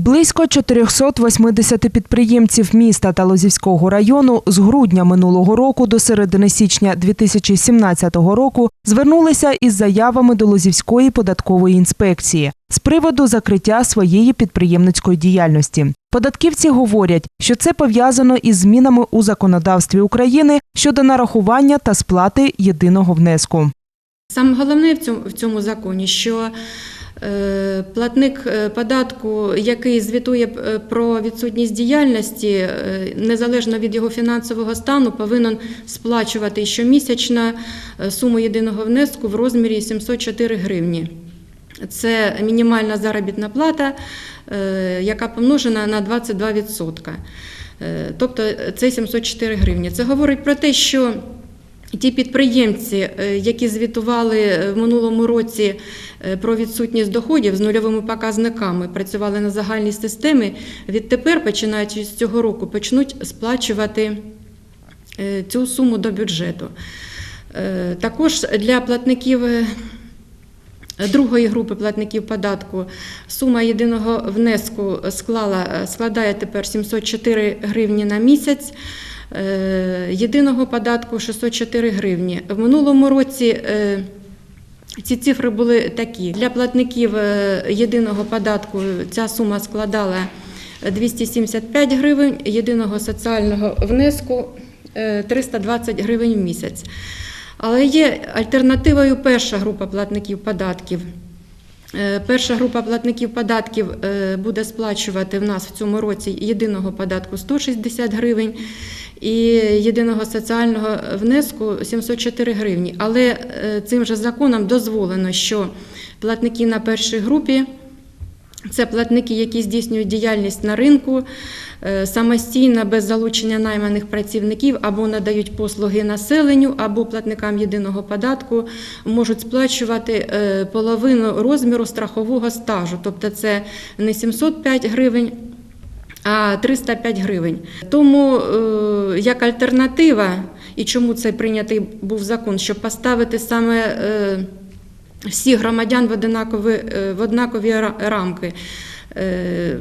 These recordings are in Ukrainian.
Близько 480 підприємців міста та Лозівського району з грудня минулого року до середини січня 2017 року звернулися із заявами до Лозівської податкової інспекції з приводу закриття своєї підприємницької діяльності. Податківці говорять, що це пов'язано із змінами у законодавстві України щодо нарахування та сплати єдиного внеску. Саме головне в цьому, в цьому законі, що платник е, податку, який звітує е, про відсутність діяльності, е, незалежно від його фінансового стану, повинен сплачувати щомісячно е, суму єдиного внеску в розмірі 704 гривні. Це мінімальна заробітна плата, е, яка помножена на 22%. Е, Тобто це 704 гривні. Це говорить про те, що Ті підприємці, е, які звітували в минулому році е, про відсутність доходів з нульовими показниками, працювали на загальній системі, відтепер, починаючи з цього року, почнуть сплачувати е, цю суму до бюджету. Е, Також для платників е, другої групи платників податку сума єдиного внеску склала, складає тепер 704 гривні на місяць. Е, Єдиного податку 604 гривні. В минулому році е, ці цифри були такі. Для платників е, єдиного податку ця сума складала 275 гривень, єдиного соціального внеску е, 320 гривень в місяць. Але є альтернативою перша група платників податків. Е, Перша група платників податків е, буде сплачувати в нас в цьому році єдиного податку 160 гривень і єдиного соціального внеску 704 гривні. Але е, цим же законом дозволено, що платники на першій групі це платники, які здійснюють діяльність на ринку е, самостійно, без залучення найманих працівників або надають послуги населенню, або платникам єдиного податку можуть сплачувати е, половину розміру страхового стажу. Тобто це не 705 гривень. А 305 гривень. Тому е, як альтернатива, і чому цей прийнятий був закон, щоб поставити саме всіх громадян в однакові, е, в однакові рамки. е,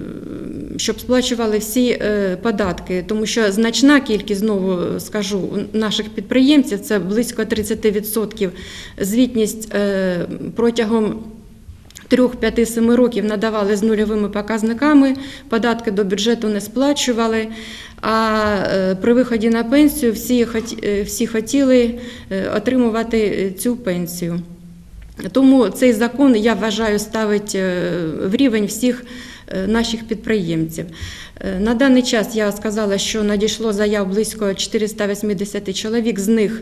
Щоб сплачували всі е, податки, тому що значна кількість, знову скажу, наших підприємців це близько 30% звітність протягом 3-5-7 років надавали з нульовими показниками, податки до бюджету не сплачували. А при виході на пенсію всі, всі хотіли отримувати цю пенсію. Тому цей закон, я вважаю, ставить е, в рівень всіх е, наших підприємців. Е, На даний час я сказала, що надійшло заяв близько 480 чоловік, з них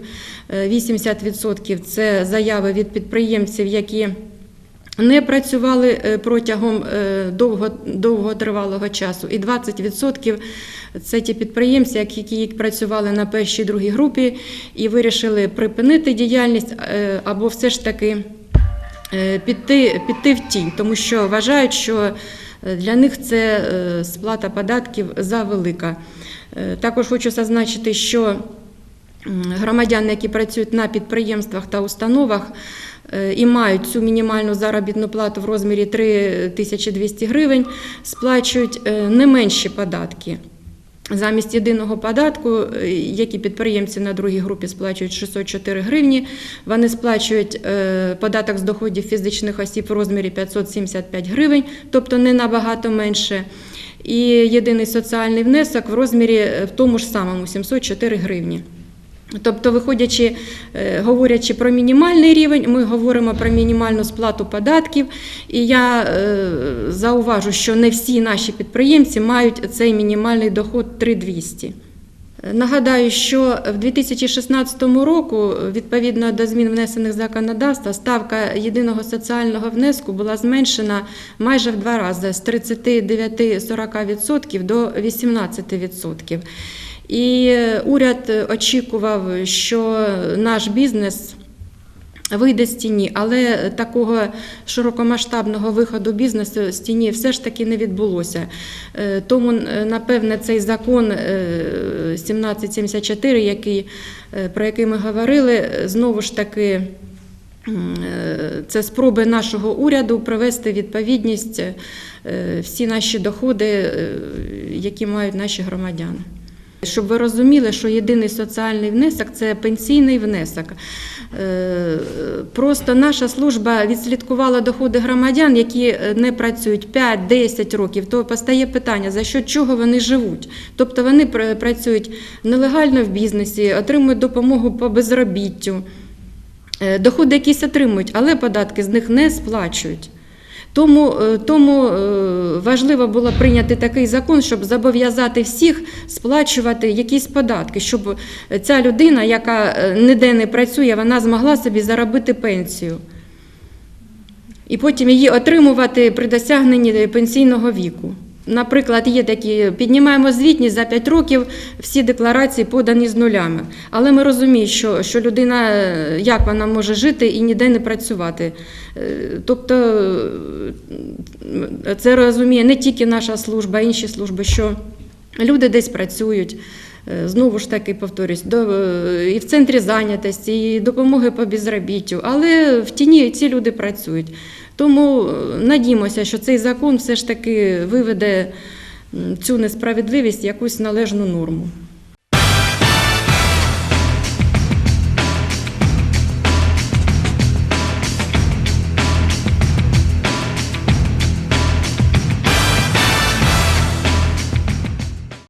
е, 80% це заяви від підприємців, які не працювали протягом довго, довготривалого часу, і 20% це ті підприємці, які працювали на першій другій групі і вирішили припинити діяльність або все ж таки піти, піти в тінь, тому що вважають, що е, для них це е, сплата податків завелика. Е, Також хочу зазначити, що громадяни, які працюють на підприємствах та установах е, і мають цю мінімальну заробітну плату в розмірі 3200 гривень, сплачують е, не менші податки. Замість єдиного податку, е, які підприємці на другій групі сплачують 604 гривні, вони сплачують е, податок з доходів фізичних осіб в розмірі 575 гривень, тобто не набагато менше. І єдиний соціальний внесок в розмірі е, в тому ж самому 704 гривні. Тобто, виходячи, е, говорячи про мінімальний рівень, ми говоримо про мінімальну сплату податків. І я е, зауважу, що не всі наші підприємці мають цей мінімальний доход 3200. Е, Нагадаю, що в 2016 року, відповідно до змін внесених законодавства, ставка єдиного соціального внеску була зменшена майже в два рази з 39-40% до 18%. І е, уряд очікував, що наш бізнес вийде з тіні, але такого широкомасштабного виходу бізнесу з тіні все ж таки не відбулося. Е, Тому, напевне, цей закон е, 1774, який, е, про який ми говорили, знову ж таки це спроби нашого уряду привести відповідність всі наші доходи, які мають наші громадяни. Щоб ви розуміли, що єдиний соціальний внесок це пенсійний внесок. Е, Просто наша служба відслідкувала доходи громадян, які е, не працюють 5-10 років. То постає питання, за що чого вони живуть. Тобто вони працюють нелегально в бізнесі, отримують допомогу по безробіттю. Е, Доходи якісь отримують, але податки з них не сплачують. Тому, тому важливо було прийняти такий закон, щоб зобов'язати всіх сплачувати якісь податки, щоб ця людина, яка е, ніде не працює, вона змогла собі заробити пенсію. І потім її отримувати при досягненні пенсійного віку. Наприклад, є такі, піднімаємо звітність за 5 років, всі декларації подані з нулями. Але ми розуміємо, що, що людина, е, як вона може жити і ніде не працювати. Е, Тобто е, це розуміє не тільки наша служба, а інші служби, що люди десь працюють. Знову ж таки повторюсь, до, і в центрі зайнятості, і допомоги по безробіттю, але в тіні ці люди працюють. Тому е, надіємося, що цей закон все ж таки виведе цю несправедливість якусь належну норму.